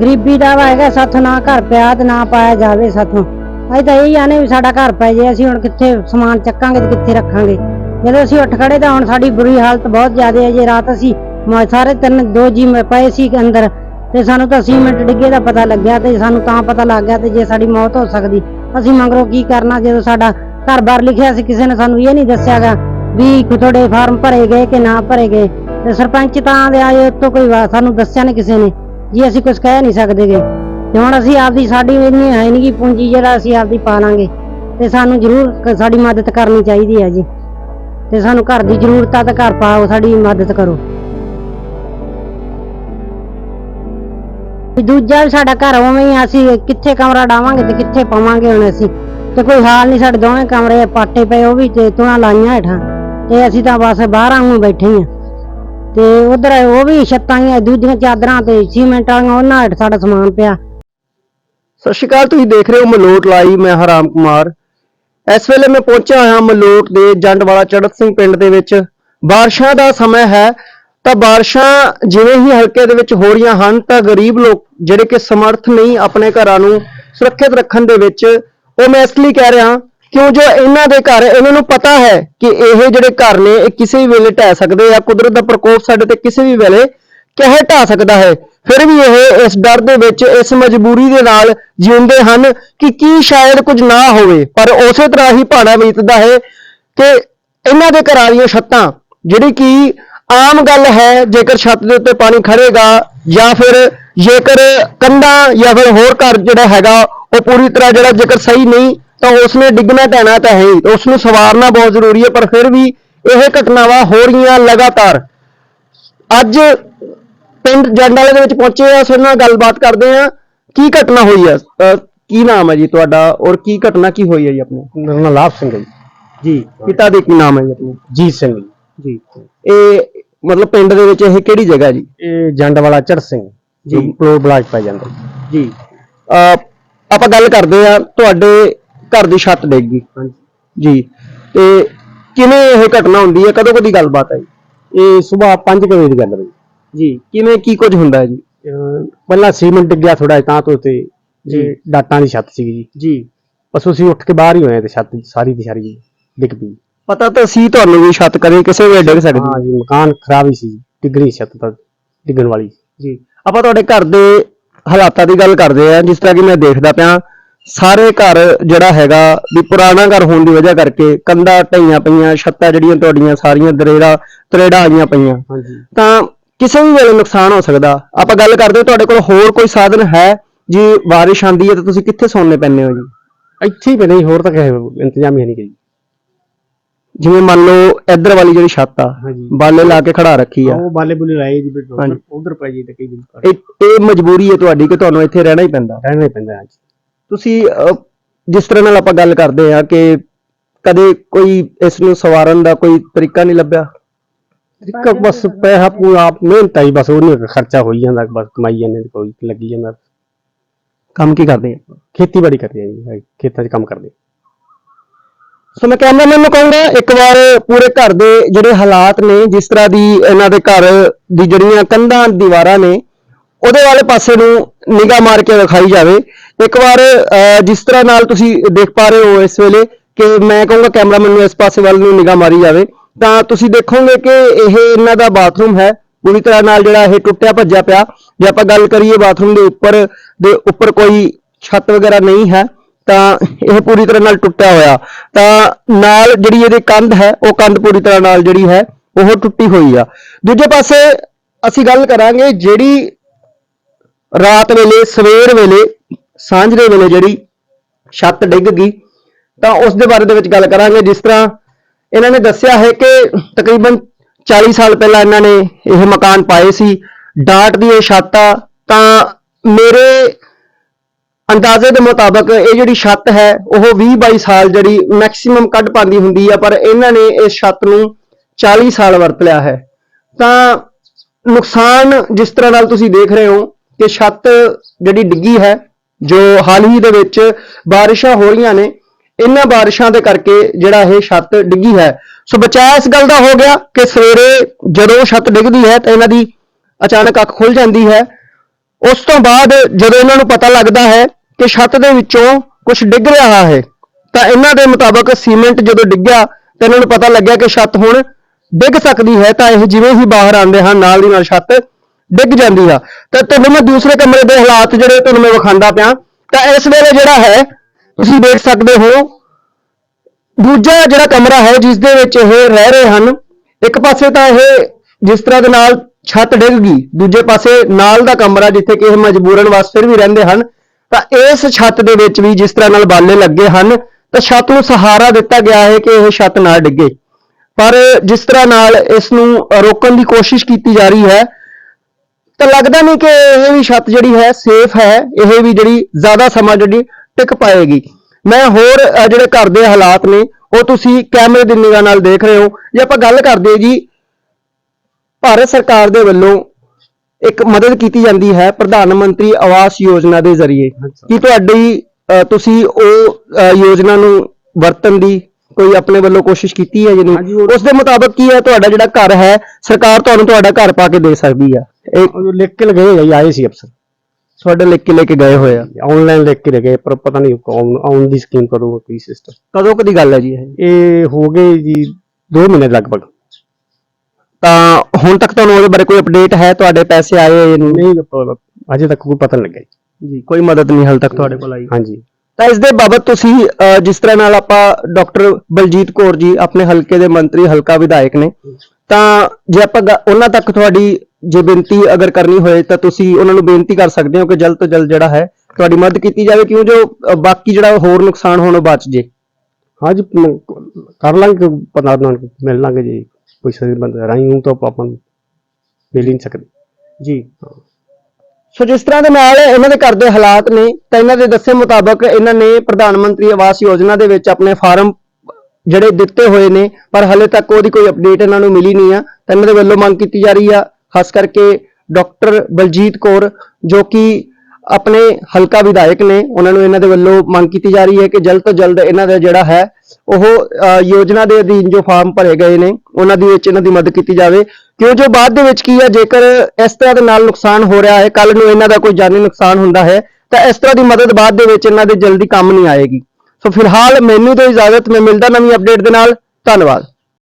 ਗਰੀਬੀ ਦਾ ਵਾ ਹੈਗਾ, ਸਾਥੋਂ ਨਾ ਘਰ ਪਿਆ ਤੇ ਨਾ ਪਾਇਆ ਜਾਵੇ ਸਾਥੋਂ। ਅਸੀਂ ਤਾਂ ਇਹੀ ਆਨੇ ਵੀ ਸਾਡਾ ਘਰ ਪੈ ਜੇ, ਅਸੀਂ ਹੁਣ ਕਿੱਥੇ ਸਮਾਨ ਚੱਕਾਂਗੇ ਤੇ ਕਿੱਥੇ ਰੱਖਾਂਗੇ। ਜਦੋਂ ਅਸੀਂ ਉੱਠ ਖੜੇ ਤਾਂ ਹੁਣ ਸਾਡੀ ਬੁਰੀ ਹਾਲਤ ਬਹੁਤ ਜ਼ਿਆਦਾ ਹੈ ਜੇ ਰਾਤ ਅਸੀਂ ਸਾਰੇ ਤਿੰਨ, ਦੋ ਜੀ ਪਏ ਸੀ ਅੰਦਰ, ਤੇ ਸਾਨੂੰ ਤਾਂ ਸੀਮੈਂਟ ਡਿੱਗੇ ਦਾ ਪਤਾ ਲੱਗਿਆ ਤੇ ਸਾਨੂੰ ਤਾਂ ਪਤਾ ਲੱਗ ਗਿਆ ਤੇ ਜੇ ਸਾਡੀ ਮੌਤ ਹੋ ਸਕਦੀ। ਅਸੀਂ ਮਗਰੋਂ ਕੀ ਕਰਨਾ ਜਦੋਂ ਸਾਡਾ ਘਰ-ਬਾਰ ਲਿਖਿਆ ਸੀ, ਕਿਸੇ ਨੇ ਸਾਨੂੰ ਇਹ ਨਹੀਂ ਦੱਸਿਆਗਾ ਵੀ ਤੁਹਾਡੇ ਫਾਰਮ ਭਰੇ ਗਏ ਕਿ ਨਾ ਭਰੇ ਗਏ। ਤੇ ਸਰਪੰਚ ਤਾਂ ਦੇ ਆਏ ਤੋਂ ਕੋਈ ਸਾਨੂੰ ਦੱਸਿਆ ਨਹੀਂ ਕਿਸੇ ਨੇ। ਜੀ ਅਸੀਂ ਕੁਝ ਕਹਿ ਨਹੀਂ ਸਕਦੇਗੇ। ਤੇ ਹੁਣ ਅਸੀਂ ਆਪਦੀ ਸਾਡੀ ਇੰਨੀ ਹੈ ਨਹੀਂ ਕਿ ਪੂੰਜੀ ਜਿਹੜਾ ਅਸੀਂ ਆਪਦੀ ਪਾ ਲਾਂਗੇ ਤੇ ਸਾਨੂੰ ਜ਼ਰੂਰ ਸਾਡੀ ਮਦਦ ਕਰਨੀ ਚਾਹੀਦੀ ਹੈ ਜੀ। ਤੇ ਸਾਨੂੰ ਘਰ ਦੀ ਜ਼ਰੂਰਤ ਆ ਤਾਂ ਘਰ ਪਾਓ ਸਾਡੀ ਮਦਦ ਕਰੋ। ਦੂਜਾ ਵੀ ਸਾਡਾ ਘਰ ਉਵੇਂ ਹੀ ਆ, ਅਸੀਂ ਕਿੱਥੇ ਕਮਰਾ ਡਾਵਾਂਗੇ ਤੇ ਕਿੱਥੇ ਪਾਵਾਂਗੇ ਹੁਣ ਅਸੀਂ। ਤੇ ਕੋਈ ਹਾਲ ਨਹੀਂ ਸਾਡੇ ਦੋਵੇਂ ਕਮਰੇ ਪਾਟੇ ਪਏ ਉਹ ਵੀ ਤੇ ਤੁਣਾ ਲਾਈਆਂ ਹੇਠਾਂ। ਤੇ ਅਸੀਂ ਤਾਂ ਬਸ ਬਾਹਰਾਂ ਨੂੰ ਬੈਠੇ ਹੀ ਆ। ਤੇ ਉਧਰ ਉਹ ਵੀ ਛੱਤਾਂ ਹੀ ਦੂਜੀਆਂ ਚਾਦਰਾਂ ਤੇ ਸੀਮੈਂਟ ਵਾਲੀਆਂ, ਉਹਨਾਂ ਹੇਠ ਸਾਡਾ ਸਮਾਨ ਪਿਆ। ਸਤਿ ਸ਼੍ਰੀ ਅਕਾਲ, ਤੁਸੀਂ ਦੇਖ ਰਹੇ ਹੋ ਮਲੋਟ ਲਾਈ ਮੈਂ ਹਰਾਮ ਕੁਮਾਰ। ਇਸ ਵੇਲੇ ਮੈਂ ਪਹੁੰਚਿਆ ਹਾਂ ਮਲੋਟ ਦੇ ਜੰਡਵਾਲਾ ਚੜਤ ਸਿੰਘ ਪਿੰਡ ਦੇ ਵਿੱਚ। ਬਾਰਿਸ਼ਾਂ ਦਾ ਸਮਾਂ ਹੈ, ਤਾਂ ਬਾਰਿਸ਼ਾਂ ਜਿਵੇਂ ਹੀ ਹਲਕੇ ਦੇ ਵਿੱਚ ਹੋ ਰਹੀਆਂ ਹਨ, ਤਾਂ ਗਰੀਬ ਲੋਕ ਜਿਹੜੇ ਕਿ ਸਮਰਥ ਨਹੀਂ ਆਪਣੇ ਘਰਾਂ ਨੂੰ ਸੁਰੱਖਿਅਤ ਰੱਖਣ ਦੇ ਵਿੱਚ, ਉਹ ਮੈਂ ਇਸ ਲਈ ਕਹਿ ਰਿਹਾ ਕਿਉਂ ਜੋ ਇਹਨਾਂ ਦੇ ਘਰ, ਇਹਨਾਂ ਨੂੰ ਪਤਾ ਹੈ ਕਿ ਇਹ ਜਿਹੜੇ ਘਰ ਨੇ, ਇਹ ਕਿਸੇ ਵੀ ਵੇਲੇ ਢਹਿ ਸਕਦੇ ਆ, ਕੁਦਰਤ ਦਾ ਪ੍ਰਕੋਪ ਸਾਡੇ ਤੇ ਕਿਸੇ ਵੀ ਵੇਲੇ ਕਹਿ ਢਾ ਸਕਦਾ ਹੈ। ਫਿਰ ਵੀ ਇਹ ਇਸ ਡਰ ਦੇ ਵਿੱਚ, ਇਸ ਮਜਬੂਰੀ ਦੇ ਨਾਲ ਜਿਉਂਦੇ ਹਨ ਕਿ ਕੀ ਸ਼ਾਇਦ ਕੁਝ ਨਾ ਹੋਵੇ। ਪਰ ਉਸੇ ਤਰ੍ਹਾਂ ਹੀ ਭਾੜਾ ਬੀਤਦਾ ਹੈ ਕਿ ਇਹਨਾਂ ਦੇ ਘਰਾਂ ਦੀਆਂ ਛੱਤਾਂ, ਜਿਹੜੀ ਕਿ ਆਮ ਗੱਲ ਹੈ, ਜੇਕਰ ਛੱਤ ਦੇ ਉੱਤੇ ਪਾਣੀ ਖੜੇਗਾ ਜਾਂ ਫਿਰ ਜੇਕਰ ਕੰਧਾਂ ਜਾਂ ਫਿਰ ਹੋਰ ਘਰ ਜਿਹੜਾ ਹੈਗਾ, ਉਹ ਪੂਰੀ ਤਰ੍ਹਾਂ ਜਿਹੜਾ ਜੇਕਰ ਸਹੀ ਨਹੀਂ ਤਾਂ ਉਸ ਨੇ ਡਿੱਗਣਾ ਢਹਿਣਾ ਤਾਂ ਹੈ ਹੀ। ਉਸ ਨੂੰ ਸਵਾਰਨਾ ਬਹੁਤ ਜ਼ਰੂਰੀ ਹੈ ਪਰ ਫਿਰ ਵੀ ਇਹ ਘਟਨਾਵਾਂ ਹੋ ਰਹੀਆਂ ਲਗਾਤਾਰ। ਅੱਜ ਪਿੰਡ ਜੰਡਾਲੇ ਦੇ ਵਿੱਚ ਪਹੁੰਚੇ ਆ ਉਸ ਨਾਲ ਗੱਲਬਾਤ ਕਰਦੇ ਆ। ਕੀ ਘਟਨਾ ਹੋਈ ਆ? ਕੀ ਨਾਮ ਹੈ ਜੀ ਤੁਹਾਡਾ ਔਰ ਕੀ ਘਟਨਾ ਕੀ ਹੋਈ ਹੈ ਜੀ ਆਪਣੇ? ਮੇਰਾ ਨਾਮ ਲਾਭ ਸਿੰਘ ਹੈ ਜੀ। ਪਿਤਾ ਦੇ ਕੀ ਨਾਮ ਹੈ ਜੀ ਆਪਣੇ? ਜੀਤ ਸਿੰਘ ਜੀ। ਇਹ ਮਤਲਬ ਪਿੰਡ ਦੇ ਵਿੱਚ ਇਹ ਕਿਹੜੀ ਜਗ੍ਹਾ ਜੀ? ਇਹ ਜੰਡ ਵਾਲਾ ਚੜ ਸਿੰਘ। ਜੀ। ਜੀ ਪਲੋ ਬਲਾਕ ਪੈ ਜਾਂਦਾ ਜੀ। ਅਹ ਆਪਾਂ ਗੱਲ ਕਰਦੇ ਆ ਤੁਹਾਡੇ ਘਰ ਦੀ ਛੱਤ ਡਿੱਗ ਗਈ। ਜੀ। ਤੇ ਕਿਵੇਂ ਇਹ ਘਟਨਾ ਹੁੰਦੀ ਹੈ? ਕਦੋਂ ਕਦੀ ਗੱਲਬਾਤ ਹੈ ਇਹ ਸਵੇਰ 5 ਵਜੇ ਦੀ ਗੱਲ ਹੈ ਜੀ। ਕਿਵੇਂ ਕੀ ਕੁਝ ਹੁੰਦਾ ਹੈ ਜੀ? ਪਹਿਲਾਂ ਸੀਮੈਂਟ ਡਿੱਗਿਆ ਥੋੜਾ ਤਾਂ ਤੋਂ ਤੇ ਜੀ। ਡਾਟਾਂ ਦੀ ਛੱਤ ਸੀਗੀ ਜੀ। ਜੀ। ਬਸ ਅਸੀਂ ਉੱਠ ਕੇ ਬਾਹਰ ਹੀ ਹੋਏ ਤੇ ਛੱਤ ਸਾਰੀ ਦੀ ਸਾਰੀ ਡਿੱਗ ਪਈ। ਪਤਾ ਤਾਂ ਸੀ ਤੁਹਾਨੂੰ ਵੀ ਛੱਤ ਕਦੇ ਕਿਸੇ ਵੇਲੇ ਡਿੱਗ ਸਕਦੀ। ਹਾਂ ਜੀ ਮਕਾਨ ਖਰਾਬ ਹੀ ਸੀ ਡਿੱਗਣੀ ਛੱਤ ਤਾਂ ਡਿੱਗਣ ਵਾਲੀ। ਜੀ। ਆਪਾਂ ਤੁਹਾਡੇ ਘਰ ਦੇ ਹਾਲਾਤਾਂ ਦੀ ਗੱਲ ਕਰਦੇ ਆ ਜਿਸ ਤਰ੍ਹਾਂ ਕਿ ਮੈਂ ਦੇਖਦਾ ਪਿਆ ਸਾਰੇ ਘਰ ਜਿਹੜਾ ਹੈਗਾ ਵੀ ਪੁਰਾਣਾ ਘਰ ਹੋਣ ਦੀ ਵਜ੍ਹਾ ਕਰਕੇ ਕੰਧਾਂ ਢਈਆਂ ਪਈਆਂ ਛੱਤਾਂ ਜਿਹੜੀਆਂ ਤੁਹਾਡੀਆਂ ਸਾਰੀਆਂ ਦਰੇੜਾ ਤਰੇੜਾਂ ਆਈਆਂ ਪਈਆਂ। ਹਾਂਜੀ। ਤਾਂ ਕਿਸੇ ਵੀ ਵੇਲੇ ਨੁਕਸਾਨ ਹੋ ਸਕਦਾ। ਆਪਾਂ ਗੱਲ ਕਰਦੇ ਤੁਹਾਡੇ ਕੋਲ ਹੋਰ ਕੋਈ ਸਾਧਨ ਹੈ? ਜੀ ਬਾਰਿਸ਼ ਆਂਦੀ ਹੈ ਤਾਂ ਤੁਸੀਂ ਕਿੱਥੇ ਸੌਂਨੇ ਪੈਂਦੇ ਹੋ ਜੀ? ਇੱਥੇ ਹੀ ਨਹੀਂ ਹੋਰ ਤਾਂ ਕਿਸੇ ਇੰਤਜ਼ਾਮ ਹੀ ਨਹੀਂ ਕਰੀ ਜਿਵੇਂ ਮੰਨ ਲਓ ਇੱਧਰ ਵਾਲੀ ਜਿਹੜੀ ਛੱਤ ਆ ਹਾਂਜੀ। ਬਾਲੇ ਲਾ ਕੇ ਖੜਾ ਰੱਖੀ ਆ। ਉਹ ਬਾਲੇ ਬੁਲੇ ਲਾਏ ਜੀ ਹਾਂਜੀ। ਉਧਰ ਪੈ ਜੀ ਤੇ ਕਈ ਦਿਨ ਇਹ ਮਜਬੂਰੀ ਹੈ ਤੁਹਾਡੀ ਕਿ ਤੁਹਾਨੂੰ ਇੱਥੇ ਰਹਿਣਾ ਹੀ ਪੈਂਦਾ। ਰਹਿਣਾ ਹੀ ਪੈਂਦਾ ਅੱਜ ਤੁਸੀਂ ਜਿਸ ਤਰ੍ਹਾਂ ਨਾਲ ਆਪਾਂ ਗੱਲ ਕਰਦੇ ਆ ਕਿ ਕਦੇ ਕੋਈ ਇਸ ਨੂੰ ਸਵਾਰਨ ਦਾ ਕੋਈ ਤਰੀਕਾ ਨਹੀਂ ਲੱਭਿਆ? ਇੱਕ ਬਸ ਪੈਸਾ ਪੂਰਾ ਆਪ ਮਿਹਨਤ ਆਈ ਬਸ ਉਹਨੇ ਖਰਚਾ ਹੋਈ ਜਾਂਦਾ ਬਸ ਕਮਾਈ ਜਾਂਦੇ ਨੇ, ਕੋਈ ਲੱਗੀ ਜਾਂਦਾ। ਕੰਮ ਕੀ ਕਰਦੇ ਆ? ਖੇਤੀਬਾੜੀ ਕਰਦੇ ਆ ਜੀ ਖੇਤਾਂ 'ਚ ਕੰਮ ਕਰਦੇ ਸੋ ਮੈਂ ਕੈਮਰਾਮੈਨ ਨੂੰ ਕਹੂੰਗਾ ਇੱਕ ਵਾਰ ਪੂਰੇ ਘਰ ਦੇ ਜਿਹੜੇ ਹਾਲਾਤ ਨੇ ਜਿਸ ਤਰ੍ਹਾਂ ਦੀ ਇਹਨਾਂ ਦੇ ਘਰ ਦੀ ਜਿਹੜੀਆਂ ਕੰਧਾਂ ਦੀਵਾਰਾਂ ਨੇ ਉਹਦੇ ਵਾਲੇ ਪਾਸੇ ਨੂੰ ਨਿਗਾਹ ਮਾਰ ਕੇ ਵਿਖਾਈ ਜਾਵੇ। ਇੱਕ ਵਾਰ ਅਹ, ਜਿਸ ਤਰ੍ਹਾਂ ਨਾਲ ਤੁਸੀਂ ਦੇਖ ਪਾ ਰਹੇ ਹੋ ਇਸ ਵੇਲੇ ਕਿ ਮੈਂ ਕਹੂੰਗਾ ਕੈਮਰਾਮੈਨ ਨੂੰ ਇਸ ਪਾਸੇ ਵੱਲ ਨੂੰ ਨਿਗਾਹ ਮਾਰੀ ਜਾਵੇ। ਤਾਂ ਤੁਸੀਂ ਦੇਖੋਗੇ ਕਿ ਇਹ ਇਹਨਾਂ ਦਾ ਬਾਥਰੂਮ ਹੈ। ਪੂਰੀ ਤਰ੍ਹਾਂ ਨਾਲ ਜਿਹੜਾ ਇਹ ਟੁੱਟਿਆ ਭੱਜਿਆ ਪਿਆ। ਜੇ ਆਪਾਂ ਗੱਲ ਕਰੀਏ ਬਾਥਰੂਮ ਦੇ ਉੱਪਰ ਦੇ ਉੱਪਰ ਕੋਈ ਛੱਤ ਵਗੈਰਾ ਨਹੀਂ ਹੈ ਤਾਂ ਇਹ ਪੂਰੀ ਤਰ੍ਹਾਂ ਨਾਲ ਟੁੱਟਿਆ ਹੋਇਆ। ਤਾਂ ਨਾਲ ਜਿਹੜੀ ਇਹਦੀ ਕੰਧ ਹੈ ਉਹ ਕੰਧ ਪੂਰੀ ਤਰ੍ਹਾਂ ਨਾਲ ਜਿਹੜੀ ਹੈ ਉਹ ਟੁੱਟੀ ਹੋਈ ਆ। ਦੂਜੇ ਪਾਸੇ ਅਸੀਂ ਗੱਲ ਕਰਾਂਗੇ ਜਿਹੜੀ ਰਾਤ ਵੇਲੇ, ਸਵੇਰ ਵੇਲੇ ਸਾਂਝ ਦੇ ਵੇਲੇ ਜਿਹੜੀ ਛੱਤ ਡਿੱਗ ਗਈ, ਤਾਂ ਉਸ ਦੇ ਬਾਰੇ ਦੇ ਵਿੱਚ ਗੱਲ ਕਰਾਂਗੇ, ਜਿਸ ਤਰ੍ਹਾਂ ਇਹਨਾਂ ਨੇ ਦੱਸਿਆ ਹੈ ਕਿ ਤਕਰੀਬਨ 40 ਸਾਲ ਪਹਿਲਾਂ ਇਹਨਾਂ ਨੇ ਇਹ ਮਕਾਨ ਪਾਏ ਸੀ। ਡਾਟ ਦੀ ਇਹ ਛੱਤ ਆ, ਤਾਂ ਮੇਰੇ ਅੰਦਾਜ਼ੇ ਦੇ ਮੁਤਾਬਕ ਇਹ ਜਿਹੜੀ ਛੱਤ ਹੈ, ਉਹ 20 22 ਸਾਲ ਜਿਹੜੀ ਮੈਕਸਿਮਮ ਕੱਢ ਪਾਉਂਦੀ ਹੁੰਦੀ ਆ, ਪਰ ਇਹਨਾਂ ਨੇ ਇਸ ਛੱਤ ਨੂੰ 40 ਸਾਲ ਵਰਤ ਲਿਆ ਹੈ। ਤਾਂ ਨੁਕਸਾਨ ਜਿਸ ਤਰ੍ਹਾਂ ਨਾਲ ਤੁਸੀਂ ਦੇਖ ਰਹੇ ਹੋ ਕਿ ਛੱਤ ਜਿਹੜੀ ਡਿੱਗੀ ਹੈ, ਜੋ ਹਾਲ ਹੀ ਦੇ ਵਿੱਚ ਬਾਰਿਸ਼ਾਂ ਹੋ ਰਹੀਆਂ ਨੇ, ਇਹਨਾਂ ਬਾਰਿਸ਼ਾਂ ਦੇ ਕਰਕੇ ਜਿਹੜਾ ਇਹ ਛੱਤ ਡਿੱਗੀ ਹੈ। ਸੋ ਬਚਾਅ ਇਸ ਗੱਲ ਦਾ ਹੋ ਗਿਆ ਕਿ ਸਵੇਰੇ ਜਦੋਂ ਛੱਤ ਡਿੱਗਦੀ ਹੈ ਤਾਂ ਇਹਨਾਂ ਦੀ ਅਚਾਨਕ ਅੱਖ ਖੁੱਲ ਜਾਂਦੀ ਹੈ। ਉਸ ਤੋਂ ਬਾਅਦ ਜਦੋਂ ਇਹਨਾਂ ਨੂੰ ਪਤਾ ਲੱਗਦਾ ਹੈ ਕਿ ਛੱਤ ਦੇ ਵਿੱਚੋਂ ਕੁਝ ਡਿੱਗ ਰਿਹਾ ਹੈ, ਤਾਂ ਇਹਨਾਂ ਦੇ ਮੁਤਾਬਕ ਸੀਮੈਂਟ ਜਦੋਂ ਡਿੱਗਿਆ, ਤਾਂ ਇਹਨਾਂ ਨੂੰ ਪਤਾ ਲੱਗਿਆ ਕਿ ਛੱਤ ਹੁਣ ਡਿੱਗ ਸਕਦੀ ਹੈ, ਤਾਂ ਇਹ ਜਿਵੇਂ ਹੀ ਬਾਹਰ ਆਉਂਦੇ ਹਨ, ਨਾਲ ਦੀ ਨਾਲ ਛੱਤ ਡਿੱਗ ਜਾਂਦੀ ਆ। ਤਾਂ ਤੁਹਾਨੂੰ ਮੈਂ ਦੂਸਰੇ ਕਮਰੇ ਦੇ ਹਾਲਾਤ ਜਿਹੜੇ ਤੁਹਾਨੂੰ ਮੈਂ ਵਿਖਾਉਂਦਾ ਪਿਆ, ਤਾਂ ਇਸ ਵੇਲੇ ਜਿਹੜਾ ਹੈ, ਤੁਸੀਂ ਦੇਖ ਸਕਦੇ ਹੋ, ਦੂਜਾ ਜਿਹੜਾ ਕਮਰਾ ਹੈ, ਜਿਸ ਦੇ ਵਿੱਚ ਇਹ ਰਹਿ ਰਹੇ ਹਨ, ਇੱਕ ਪਾਸੇ ਤਾਂ ਇਹ ਜਿਸ ਤਰ੍ਹਾਂ ਦੇ ਨਾਲ ਛੱਤ ਡਿੱਗ ਗਈ, ਦੂਜੇ ਪਾਸੇ ਨਾਲ ਦਾ ਕਮਰਾ ਜਿੱਥੇ ਕਿ ਇਹ ਮਜਬੂਰਨ ਵਾਸਤੇ ਵੀ ਰਹਿੰਦੇ ਹਨ, ਤਾਂ ਇਸ ਛੱਤ ਦੇ ਵਿੱਚ ਵੀ ਜਿਸ ਤਰ੍ਹਾਂ ਨਾਲ ਬਾਲੇ ਲੱਗੇ ਹਨ, ਤਾਂ ਛੱਤ ਨੂੰ ਸਹਾਰਾ ਦਿੱਤਾ ਗਿਆ ਹੈ ਕਿ ਇਹ ਛੱਤ ਨਾ ਡਿੱਗੇ। ਪਰ ਜਿਸ ਤਰ੍ਹਾਂ ਨਾਲ ਇਸ ਨੂੰ ਰੋਕਣ ਦੀ ਕੋਸ਼ਿਸ਼ ਕੀਤੀ ਜਾ ਰਹੀ ਹੈ ਤਾਂ ਲੱਗਦਾ ਨਹੀਂ ਕਿ ਇਹ ਵੀ ਛੱਤ ਜਿਹੜੀ ਹੈ ਸੇਫ ਹੈ ਇਹ ਵੀ ਜਿਹੜੀ ਜ਼ਿਆਦਾ ਸਮਾਂ ਜਿਹੜੀ ਟਿਕ ਪਾਏਗੀ। ਮੈਂ ਹੋਰ ਜਿਹੜੇ ਘਰ ਦੇ ਹਾਲਾਤ ਨੇ ਉਹ ਤੁਸੀਂ ਕੈਮਰੇ ਦੀ ਨਿਗਾਹ ਨਾਲ ਦੇਖ ਰਹੇ ਹੋ। ਜੇ ਆਪਾਂ ਗੱਲ ਕਰਦੇ ਜੀ ਭਾਰਤ ਸਰਕਾਰ ਦੇ ਵੱਲੋਂ ਇੱਕ ਮਦਦ ਕੀਤੀ ਜਾਂਦੀ ਹੈ ਪ੍ਰਧਾਨ ਮੰਤਰੀ ਆਵਾਸ ਯੋਜਨਾ ਦੇ ਜ਼ਰੀਏ। ਕੀ ਤੁਹਾਡੀ ਤੁਸੀਂ ਉਹ ਯੋਜਨਾ ਨੂੰ ਵਰਤਣ ਦੀ ਕੋਈ ਆਪਣੇ ਵੱਲੋਂ ਕੋਸ਼ਿਸ਼ ਕੀਤੀ ਹੈ ਜਾਂ ਹਾਂਜੀ, ਨਹੀਂ ਉਹ- ਉਸ ਦੇ ਮੁਤਾਬਕ ਕੀ ਹੈ? ਤੁਹਾਡਾ ਜਿਹੜਾ ਘਰ ਹੈ ਸਰਕਾਰ ਤੁਹਾਨੂੰ ਤੁਹਾਡਾ ਘਰ ਪਾ ਕੇ ਦੇ ਸਕਦੀ ਹੈ। ਇਹ ਉਹ ਲਿਖ ਕੇ ਲਗਾਏ ਹੋਏ ਆਏ ਸੀ ਅਫਸਰ। ਤੁਹਾਡੇ ਲਿਖ ਕੇ ਲੈ ਕੇ ਗਏ ਹੋਏ ਆ ਆਨਲਾਈਨ ਲਿਖ ਕੇ ਲਗਾਏ ਪਰ ਪਤਾ ਨਹੀਂ ਕੌਣ ਆਉਣ ਦੀ ਸਕੀਮ ਕਦੋਂ ਕੀ ਸਿਸਟਮ ਕਦੋਂ ਕਦੀ ਗੱਲ ਹੈ ਜੀ ਇਹ? ਇਹ ਹੋ ਗਏ ਜੀ 2 ਮਹੀਨੇ ਲਗਭਗ। ਤਾਂ ਹੁਣ ਤੱਕ ਤੁਹਾਨੂੰ ਉਹਦੇ ਬਾਰੇ ਕੋਈ ਅਪਡੇਟ ਹੈ? ਤੁਹਾਡੇ ਪੈਸੇ ਆਏ ਹੋਏ ਨੇ? ਨਹੀਂ ਪ- ਅਜੇ ਤੱਕ ਕੋਈ ਪਤਾ ਨਹੀਂ ਲੱਗਿਆ ਜੀ। ਜੀ ਕੋਈ ਮਦਦ ਨਹੀਂ ਹਾਲ ਤੱਕ ਤੁਹਾਡੇ ਕੋਲ ਆਈ। ਹਾਂਜੀ। ਤਾਂ ਇਸ ਦੇ ਬਾਬਤ ਤੁਸੀਂ ਅਹ, ਜਿਸ ਤਰ੍ਹਾਂ ਨਾਲ ਆਪਾਂ ਡਾਕਟਰ ਬਲਜੀਤ ਕੌਰ ਜੀ ਆਪਣੇ ਹਲਕੇ ਦੇ ਮੰਤਰੀ ਹਲਕਾ ਵਿਧਾਇਕ ਨੇ ਤਾਂ ਜੇ ਆਪਾਂ ਗ- ਉਹਨਾਂ ਤੱਕ ਤੁਹਾਡੀ ਜੇ ਬੇਨਤੀ ਅਗਰ ਕਰਨੀ ਹੋਏ ਤਾਂ ਤੁਸੀਂ ਉਹਨਾਂ ਨੂੰ ਬੇਨਤੀ ਕਰ ਸਕਦੇ ਹੋ ਕਿ ਜਲਦ ਤੋਂ ਜਲਦ ਜਿਹੜਾ ਹੈ ਤੁਹਾਡੀ ਮਦਦ ਕੀਤੀ ਜਾਵੇ ਕਿਉਂ ਜੋ ਬਾਕੀ ਜਿਹੜਾ ਹੋਰ ਨੁਕਸਾਨ ਹੋਣੋਂ ਬਚ ਜੇ। ਹਾਂਜੀ ਮ- ਕਰ ਲਾਂਗੇ ਪਤਾ ਨਾਲ ਮਿਲ ਲਾਂਗੇ ਜੀ। ਕੋਈ ਸਹੀ ਬੰਦਾ ਰਾਈ ਨੂੰ ਤਾਂ ਆਪਾਂ ਨੂੰ ਮਿਲ ਹੀ ਨਹੀਂ ਸਕਦੇ। ਜੀ। ਸੋ ਜਿਸ ਤਰ੍ਹਾਂ ਦੇ ਨਾਲ ਇਹਨਾਂ ਦੇ ਘਰ ਦੇ ਹਾਲਾਤ ਨੇ ਤਾਂ ਇਹਨਾਂ ਦੇ ਦੱਸੇ ਮੁਤਾਬਕ ਇਹਨਾਂ ਨੇ ਪ੍ਰਧਾਨ ਮੰਤਰੀ ਆਵਾਸ ਯੋਜਨਾ ਦੇ ਵਿੱਚ ਆਪਣੇ ਫਾਰਮ ਜਿਹੜੇ ਦਿੱਤੇ ਹੋਏ ਨੇ ਪਰ ਹਲੇ ਤੱਕ ਉਹਦੀ ਕੋਈ ਅਪਡੇਟ ਇਹਨਾਂ ਨੂੰ ਮਿਲੀ ਨਹੀਂ ਆ। ਤਾਂ ਇਹਨਾਂ ਦੇ ਵੱਲੋਂ ਮੰਗ ਕੀਤੀ ਜਾ ਰਹੀ ਆ ਖਾਸ ਕਰਕੇ ਡਾਕਟਰ ਬਲਜੀਤ ਕੌਰ, ਜੋ ਕਿ ਆਪਣੇ ਹਲਕਾ ਵਿਧਾਇਕ ਨੇ, ਉਹਨਾਂ ਨੂੰ ਇਹਨਾਂ ਦੇ ਵੱਲੋਂ ਮੰਗ ਕੀਤੀ ਜਾ ਰਹੀ ਹੈ ਕਿ ਜਲਦ ਤੋਂ ਜਲਦ ਇਹਨਾਂ ਦਾ ਜਿਹੜਾ ਹੈ, ਉਹ ਯੋਜਨਾ ਦੇ ਅਧੀਨ ਜੋ ਫਾਰਮ ਭਰੇ ਗਏ ਨੇ, ਉਹਨਾਂ ਦੀ ਵਿੱਚ ਇਹਨਾਂ ਦੀ ਮਦਦ ਕੀਤੀ ਜਾਵੇ। ਕਿਉਂ ਜੋ ਬਾਅਦ ਦੇ ਵਿੱਚ ਕੀ ਹੈ, ਜੇਕਰ ਇਸ ਤਰ੍ਹਾਂ ਦੇ ਨਾਲ ਨੁਕਸਾਨ ਹੋ ਰਿਹਾ ਹੈ ਕੱਲ ਨੂੰ ਇਹਨਾਂ ਦਾ ਕੋਈ ਜਾਨੀ ਨੁਕਸਾਨ ਹੁੰਦਾ ਹੈ, ਤਾਂ ਇਸ ਤਰ੍ਹਾਂ ਦੀ ਮਦਦ ਬਾਅਦ ਦੇ ਵਿੱਚ ਇਹਨਾਂ ਦੇ ਜਲਦੀ ਕੰਮ ਨਹੀਂ ਆਏਗੀ। ਸੋ ਫਿਲਹਾਲ ਮੈਨੂੰ ਤੋਂ ਇਜਾਜ਼ਤ, ਮੈਂ ਮਿਲਦਾ ਨਵੀਂ ਅਪਡੇਟ ਦੇ ਨਾਲ। ਧੰਨਵਾਦ।